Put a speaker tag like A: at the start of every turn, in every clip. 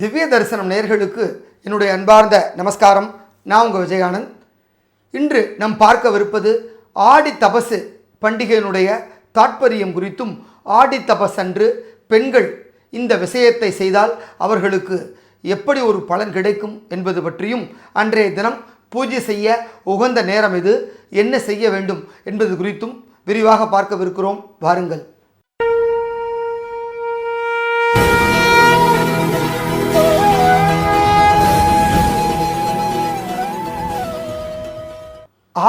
A: திவ்ய தரிசனம் நேர்களுக்கு என்னுடைய அன்பார்ந்த நமஸ்காரம். நான் உங்கள் விஜயானந்த். இன்று நாம் பார்க்கவிருப்பது ஆடி தபசு பண்டிகையினுடைய தாற்பயம் குறித்தும் ஆடி தபசன்று பெண்கள் இந்த விஷயத்தை செய்தால் அவர்களுக்கு எப்படி ஒரு பலன் கிடைக்கும் என்பது பற்றியும் அன்றைய தினம் பூஜை செய்ய உகந்த நேரம் இது. என்ன செய்ய வேண்டும் என்பது குறித்தும் விரிவாக பார்க்கவிருக்கிறோம். வாருங்கள்.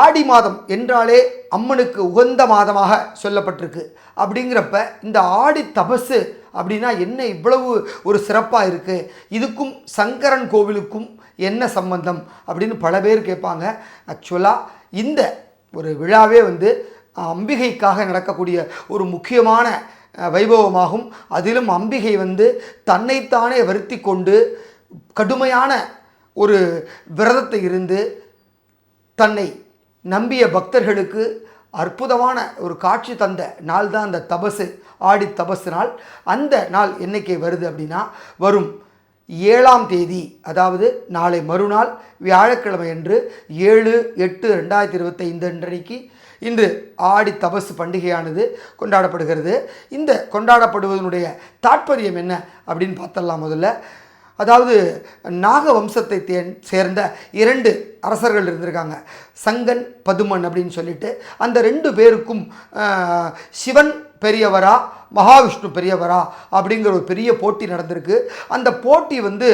A: ஆடி மாதம் என்றாலே அம்மனுக்கு உகந்த மாதமாக சொல்லப்பட்டிருக்கு. அப்படிங்கிறப்ப இந்த ஆடி தபசு அப்படின்னா என்ன இவ்வளவு ஒரு சிறப்பாக இருக்குது இதுக்கும் சங்கரன் கோவிலுக்கும் என்ன சம்பந்தம்? அப்படின்னு பல பேர் கேட்பாங்க. ஆக்சுவலாக இந்த ஒரு விழாவே வந்து அம்பிகைக்காக நடக்கக்கூடிய ஒரு முக்கியமான வைபவமாகும். அதிலும் அம்பிகை வந்து தன்னைத்தானே வருத்தி கொண்டு கடுமையான ஒரு விரதத்தை இருந்து தன்னை நம்பிய பக்தர்களுக்கு அற்புதமான ஒரு காட்சி தந்த நாள் தான் அந்த தபசு ஆடி தபசு நாள். அந்த நாள் என்னைக்கு வருது அப்படின்னா வரும் ஏழாம் தேதி அதாவது நாளை மறுநாள் வியாழக்கிழமை அன்று ஏழு எட்டு ரெண்டாயிரத்தி இருபத்தைந்து அன்றைக்கு இன்று ஆடி தபசு பண்டிகையானது கொண்டாடப்படுகிறது. இந்த கொண்டாடப்படுவதனுடைய தாற்பயம் என்ன அப்படின்னு பார்த்தரலாம் முதல்ல. அதாவது நாக வம்சத்தை தே சேர்ந்த இரண்டு அரசர்கள் இருந்திருக்காங்க. சங்கன் பதுமன் அப்படின்னு சொல்லிட்டு அந்த ரெண்டு பேருக்கும் சிவன் பெரியவரா மகாவிஷ்ணு பெரியவரா அப்படிங்கிற ஒரு பெரிய போட்டி நடந்திருக்கு. அந்த போட்டி வந்து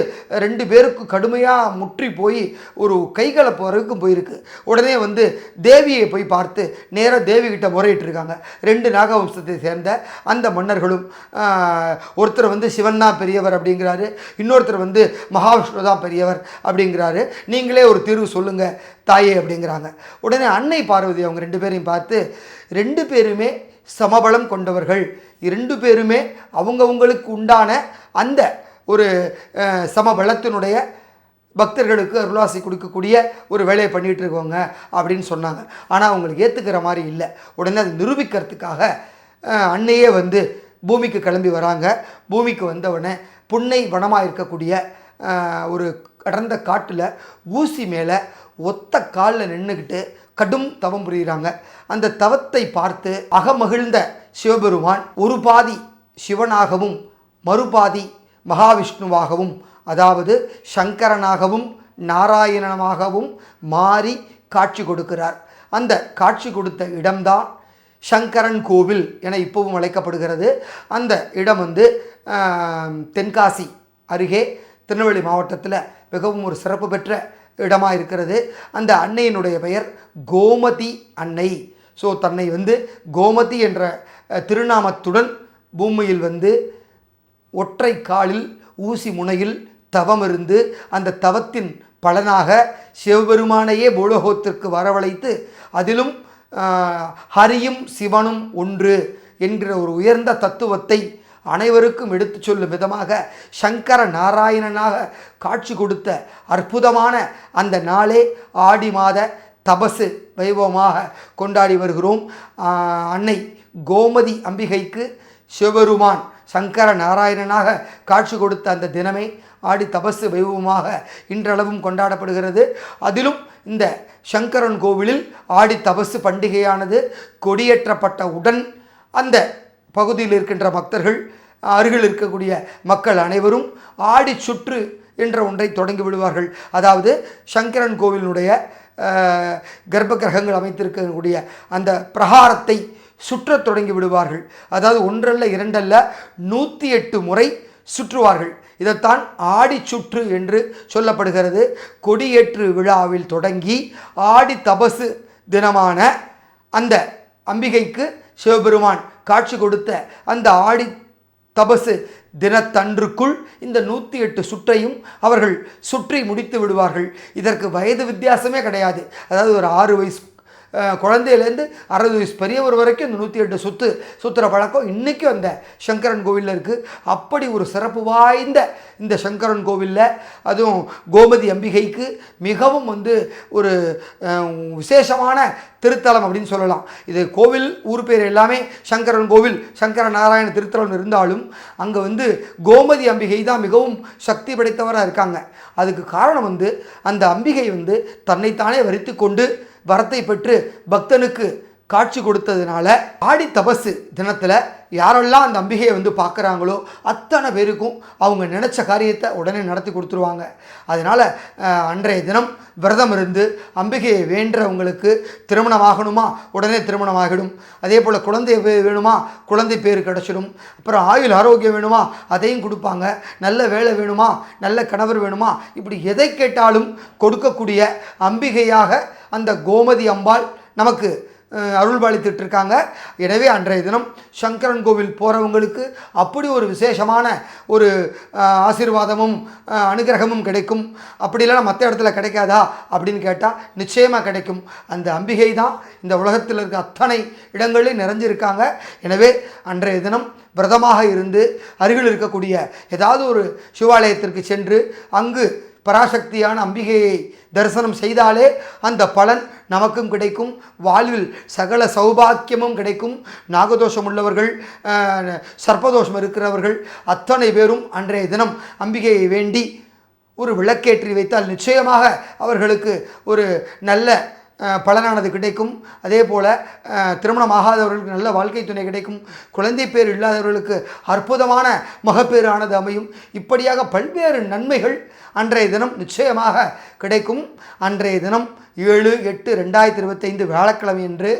A: ரெண்டு பேருக்கும் கடுமையாக முற்றி போய் ஒரு கைகலப்பு வரைக்கும் போயிருக்கு. உடனே வந்து தேவியை போய் பார்த்து நேராக தேவிகிட்ட முறையிட்டிருக்காங்க முறையிட்டு இருக்காங்க. ரெண்டு நாகவம்சத்தை சேர்ந்த அந்த மன்னர்களும் ஒருத்தர் வந்து சிவன்னா பெரியவர் அப்படிங்கிறாரு. இன்னொருத்தர் வந்து மகாவிஷ்ணு தான் பெரியவர் அப்படிங்கிறாரு. நீங்களே ஒரு தீர்வு சொல்லுங்கள் தாயே அப்படிங்கிறாங்க. உடனே அன்னை பார்வதி அவங்க ரெண்டு பேரையும் பார்த்து ரெண்டு பேருமே சமபலம் கொண்டவர்கள். இரண்டு பேருமே அவங்கவுங்களுக்கு உண்டான அந்த ஒரு சமபலத்தினுடைய பக்தர்களுக்கு அருளாசி கொடுக்கக்கூடிய ஒரு வேலையை பண்ணிகிட்டு இருக்கோங்க அப்படின்னு சொன்னாங்க. ஆனால் அவங்களுக்கு ஏற்றுக்கிற மாதிரி இல்லை. உடனே அதை நிரூபிக்கிறதுக்காக அன்னையே வந்து பூமிக்கு கிளம்பி வராங்க. பூமிக்கு வந்தவுடனே புன்னை வனமாக இருக்கக்கூடிய ஒரு அடர்ந்த காட்டில் ஊசி மேலே ஒத்த காலில் நின்றுக்கிட்டு கடும் தவம் புரிகிறாங்க. அந்த தவத்தை பார்த்து அகமகிழ்ந்த சிவபெருமான் ஒரு பாதி சிவனாகவும் மறுபாதி மகாவிஷ்ணுவாகவும் அதாவது சங்கரனாகவும் நாராயணனாகவும் மாறி காட்சி கொடுக்கிறார். அந்த காட்சி கொடுத்த இடம்தான் சங்கரன் கோவில் என இப்பவும் அழைக்கப்படுகிறது. அந்த இடம் வந்து தென்காசி அருகே திருநெல்வேலி மாவட்டத்தில் மிகவும் ஒரு சிறப்பு பெற்ற இடமாக இருக்கிறது. அந்த அன்னையினுடைய பெயர் கோமதி அன்னை. ஸோ தன்னை வந்து கோமதி என்ற திருநாமத்துடன் பூமியில் வந்து ஒற்றை காலில் ஊசி முனையில் தவம் இருந்து அந்த தவத்தின் பலனாக சிவபெருமானையே பூலோகத்திற்கு வரவழைத்து அதிலும் ஹரியும் சிவனும் ஒன்று என்கிற ஒரு உயர்ந்த தத்துவத்தை அனைவருக்கும் எடுத்துச் சொல்லும் விதமாக சங்கர நாராயணனாக காட்சி கொடுத்த அற்புதமான அந்த நாளே ஆடி மாத தபசு வைபவமாக கொண்டாடி வருகிறோம். அன்னை கோமதி அம்பிகைக்கு சிவபெருமான் சங்கர நாராயணனாக காட்சி கொடுத்த அந்த தினமே ஆடி தபசு வைபவமாக இன்றளவும் கொண்டாடப்படுகிறது. அதிலும் இந்த சங்கரன் கோவிலில் ஆடி தபசு பண்டிகையானது கொடியேற்றப்பட்ட உடன் அந்த பகுதியில் இருக்கின்ற பக்தர்கள் அருகில் இருக்கக்கூடிய மக்கள் அனைவரும் ஆடி சுற்று என்ற ஒன்றை தொடங்கி விடுவார்கள். அதாவது சங்கரன் கோவிலினுடைய கர்ப்ப கிரகங்கள் அமைத்திருக்கக்கூடிய அந்த பிரகாரத்தை சுற்றத் தொடங்கி விடுவார்கள். அதாவது ஒன்றல்ல இரண்டல்ல நூற்றி எட்டு முறை சுற்றுவார்கள். இதைத்தான் ஆடி சுற்று என்று சொல்லப்படுகிறது. கொடியேற்று விழாவில் தொடங்கி ஆடி தபசு தினமான அந்த அம்பிகைக்கு சிவபெருமான் காட்சி கொடுத்த அந்த ஆடி தபசு தினத்தன்றுக்குள் இந்த நூற்றி எட்டு சுற்றையும் அவர்கள் சுற்றி முடித்து விடுவார்கள். இதற்கு வயது வித்தியாசமே கிடையாது. அதாவது ஒரு ஆறு வயசு குழந்தையிலேருந்து அறுபது வயசு பெரியவர் வரைக்கும் இந்த நூற்றி எட்டு சொத்து சுற்றுற பழக்கம் இன்றைக்கும் அந்த சங்கரன் கோவிலில் இருக்குது அப்படி ஒரு சிறப்பு வாய்ந்த இந்த சங்கரன் கோவிலில் அதுவும் கோமதி அம்பிகைக்கு மிகவும் வந்து ஒரு விசேஷமான திருத்தலம் அப்படின்னு சொல்லலாம். இது கோவில் ஊர் பேர் எல்லாமே சங்கரன் கோவில் சங்கர நாராயண திருத்தலம் இருந்தாலும் அங்கே வந்து கோமதி அம்பிகை தான் மிகவும் சக்தி படைத்தவராக இருக்காங்க. அதுக்கு காரணம் வந்து அந்த அம்பிகை வந்து தன்னைத்தானே வரித்து கொண்டு வரத்தை பெற்று பக்தனுக்கு காட்சி கொடுத்ததுனால ஆடி தபசு தினத்தில் யாரெல்லாம் அந்த அம்பிகையை வந்து பார்க்குறாங்களோ அத்தனை பேருக்கும் அவங்க நினச்ச காரியத்தை உடனே நடத்தி கொடுத்துருவாங்க. அதனால் அன்றைய தினம் விரதம் இருந்து அம்பிகையை வேண்டவங்களுக்கு திருமணம் ஆகணுமா உடனே திருமணம் ஆகிடும் அதே போல் குழந்தை வேணுமா? குழந்தை பேர் கிடச்சிடும். அப்புறம் ஆயுள் ஆரோக்கியம் வேணுமா? அதையும் கொடுப்பாங்க. நல்ல வேலை வேணுமா? நல்ல கணவர் வேணுமா? இப்படி எதை கேட்டாலும் கொடுக்கக்கூடிய அம்பிகையாக அந்த கோமதி அம்பாள் நமக்கு அருள்பாலித்துட்டு இருக்காங்க எனவே அன்றைய தினம் சங்கரன் கோவில் போகிறவங்களுக்கு அப்படி ஒரு விசேஷமான ஒரு ஆசீர்வாதமும் அனுகிரகமும் கிடைக்கும். அப்படி இல்லைனா மற்ற இடத்துல கிடைக்காதா அப்படின்னு கேட்டால் நிச்சயமாக கிடைக்கும். அந்த அம்பிகை தான் இந்த உலகத்தில் இருக்க அத்தனை இடங்களிலும் நிறைஞ்சிருக்காங்க. எனவே அன்றைய தினம் விரதமாக இருந்து அருகில் இருக்கக்கூடிய ஏதாவது ஒரு சிவாலயத்திற்கு சென்று அங்கு பராசக்தியான அம்பிகையை தரிசனம் செய்தாலே அந்த பலன் நமக்கும் கிடைக்கும். வாழ்வில் சகல சௌபாக்கியமும் கிடைக்கும். நாகதோஷம் உள்ளவர்கள் சர்ப்பதோஷம் இருக்கிறவர்கள் அத்தனை பேரும் அன்றைய தினம் அம்பிகையை வேண்டி ஒரு விளக்கேற்றி வைத்தால் நிச்சயமாக அவர்களுக்கு ஒரு நல்ல பலனானது கிடைக்கும். அதே போல் திருமணம் ஆகாதவர்களுக்கு நல்ல வாழ்க்கை துணை கிடைக்கும். குழந்தை பேர் இல்லாதவர்களுக்கு அற்புதமான மகப்பேறானது அமையும். இப்படியாக பல்வேறு நன்மைகள் அன்றைய தினம் நிச்சயமாக கிடைக்கும். அன்றைய தினம் ஏழு எட்டு ரெண்டாயிரத்தி இருபத்தைந்து வியாழக்கிழமை அன்று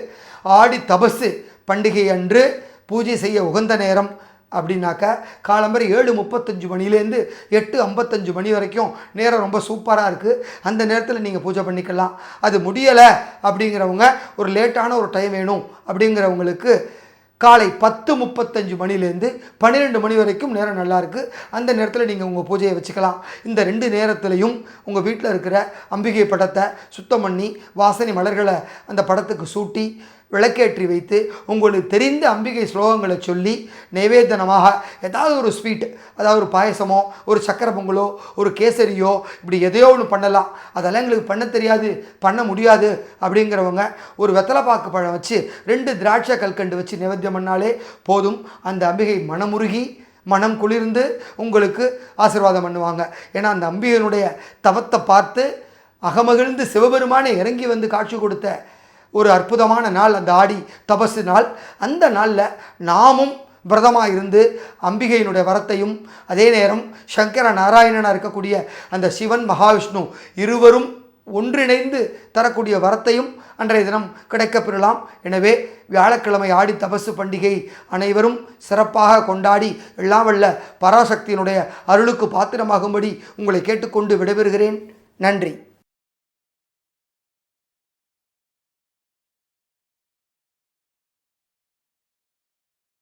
A: ஆடி தபசு பண்டிகை அன்று பூஜை செய்ய உகந்த நேரம் அப்படின்னாக்கா காலம்பரை ஏழு முப்பத்தஞ்சு மணிலேருந்து எட்டு ஐம்பத்தஞ்சு மணி வரைக்கும் நேரம் ரொம்ப சூப்பராக இருக்குது அந்த நேரத்தில் நீங்கள் பூஜை பண்ணிக்கலாம். அது முடியலை அப்படிங்கிறவங்க ஒரு லேட்டான ஒரு டைம் வேணும் அப்படிங்கிறவங்களுக்கு காலை பத்து முப்பத்தஞ்சு மணிலேருந்து பன்னிரெண்டு மணி வரைக்கும் நேரம் நல்லாயிருக்கு. அந்த நேரத்தில் நீங்கள் உங்கள் பூஜையை வச்சுக்கலாம். இந்த ரெண்டு நேரத்துலையும் உங்கள் வீட்டில் இருக்கிற அம்பிகை படத்தை சுத்தம் பண்ணி வாசனை மலர்களை அந்த படத்துக்கு சூட்டி விளக்கேற்றி வைத்து உங்களுக்கு தெரிந்த அம்பிகை ஸ்லோகங்களை சொல்லி நைவேதனமாக ஏதாவது ஒரு ஸ்வீட் அதாவது ஒரு பாயசமோ ஒரு சக்கரை பொங்கலோ ஒரு கேசரியோ இப்படி எதையோ ஒன்று பண்ணலாம். அதெல்லாம் எங்களுக்கு பண்ண தெரியாது பண்ண முடியாது அப்படிங்கிறவங்க ஒரு வெத்தலைப்பாக்கு பழம் வச்சு ரெண்டு திராட்சை கல்கண்டு வச்சு நைவேத்தியம் பண்ணாலே போதும். அந்த அம்பிகை மனமுருகி மனம் குளிர்ந்து உங்களுக்கு ஆசீர்வாதம் பண்ணுவாங்க. ஏன்னா அந்த அம்பிகையினுடைய தவத்தை பார்த்து அகமகிழ்ந்து சிவபெருமானை இறங்கி வந்து காட்சி கொடுத்த ஒரு அற்புதமான நாள் அந்த ஆடி தபசு நாள். அந்த நாளில் நாமும் விரதமாக இருந்து அம்பிகையினுடைய வரத்தையும் அதே நேரம் சங்கர நாராயணனாக இருக்கக்கூடிய அந்த சிவன் மகாவிஷ்ணு இருவரும் ஒன்றிணைந்து தரக்கூடிய வரத்தையும் அன்றைய தினம் கிடைக்கப்பெறலாம் எனவே வியாழக்கிழமை ஆடி தபசு பண்டிகை அனைவரும் சிறப்பாக கொண்டாடி எல்லாம் வல்ல பராசக்தியினுடைய அருளுக்கு பாத்திரமாகும்படி உங்களை கேட்டுக்கொண்டு விடைபெறுகிறேன். நன்றி.